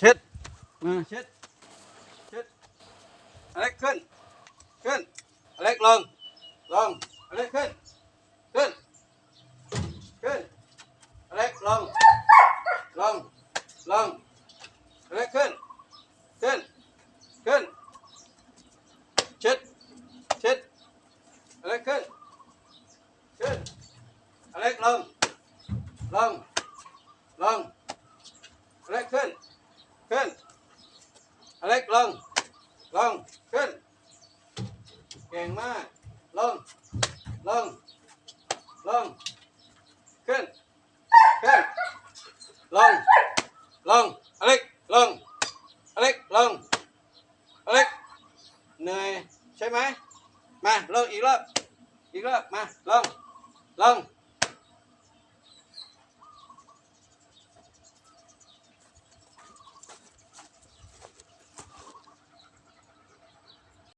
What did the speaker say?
ช็ดมาเช็ดเช็ดอะไรขึ้น ขึ้นอะไรลงลงอะไรขึ้น ขึ้น ขึ้นอะไรลงลงลงอะไรขึ้น ขึ้น ขึ้น เช็ด เช็ดอะไรขึ้น ขึ้นอะไรลงลงลง เล็กลง ลง ขึ้นแข่งมาก ลง ลง ลง ขึ้น ขึ้น ลง ลง อเล็ก ลง อเล็ก ลง อเล็ก เหนื่อยใช่ไหม มา ลงอีกรอบ อีกรอบ มา ลง ลง